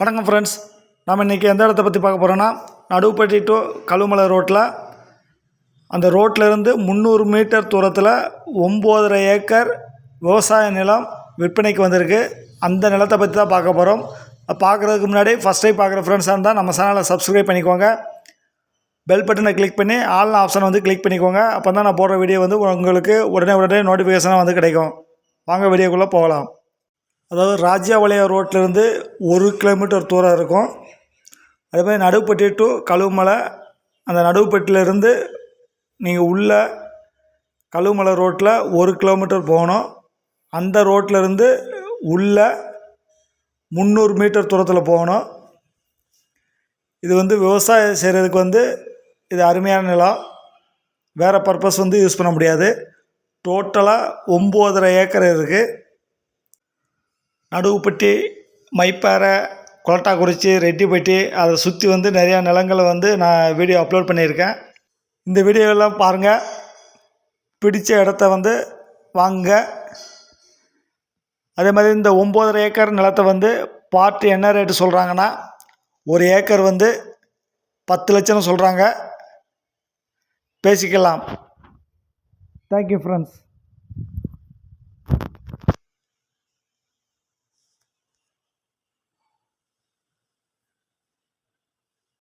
வணக்கம் ஃப்ரெண்ட்ஸ் நம்ம இன்றைக்கி எந்த இடத்த பற்றி பார்க்க போகிறோன்னா நடுவுப்பட்டி டு கழுமலை ரோட்டில் அந்த ரோட்டிலேருந்து இருந்து முந்நூறு மீட்டர் தூரத்தில் ஒம்போதரை ஏக்கர் விவசாய நிலம் விற்பனைக்கு வந்திருக்கு. அந்த நிலத்தை பற்றி தான் பார்க்க போகிறோம் பார்க்குறதுக்கு முன்னாடி ஃபஸ்ட் டைம் பார்க்குற ஃப்ரெண்ட்ஸாக இருந்தால் நம்ம சேனலை சப்ஸ்கிரைப் பண்ணிக்கோங்க. பெல் பட்டனை கிளிக் பண்ணி ஆல் ஆப்ஷனை வந்து கிளிக் பண்ணிக்கோங்க. அப்போ தான் நான் போடுற வீடியோ வந்து உங்களுக்கு உடனே உடனே நோட்டிஃபிகேஷனாக வந்து கிடைக்கும். வாங்க வீடியோக்குள்ளே போகலாம். அதாவது ராஜ்யாபாளையம் ரோட்லேருந்து ஒரு கிலோமீட்டர் தூரம் இருக்கும். அதே மாதிரி நடுவுப்பட்டி டு கழுவுமலை அந்த நடுவுப்பட்டியிலேருந்து நீங்கள் உள்ள கழுவுமலை ரோட்டில் ஒரு கிலோமீட்டர் போகணும். அந்த ரோட்லேருந்து உள்ள முந்நூறு மீட்டர் தூரத்தில் போகணும். இது வந்து விவசாயம் செய்கிறதுக்கு வந்து இது அருமையான நிலம். வேறு பர்பஸ் வந்து யூஸ் பண்ண முடியாது. டோட்டலாக ஒம்போதரை ஏக்கர் இருக்குது நடுவுப்பட்டி மைப்பாறை கொளட்டாக்குறிச்சி ரெட்டிப்பட்டி அதை சுற்றி வந்து நிறையா நிலங்களை வந்து நான் வீடியோ அப்லோட் பண்ணியிருக்கேன். இந்த வீடியோவெல்லாம் பாருங்கள் பிடித்த இடத்த வந்து வாங்க அதே மாதிரி இந்த ஒம்போதரை ஏக்கர் நிலத்தை வந்து பாட்டு என்ன ரேட்டு சொல்கிறாங்கன்னா ஒரு ஏக்கர் வந்து பத்து லட்சம் சொல்கிறாங்க பேசிக்கலாம். Thank you friends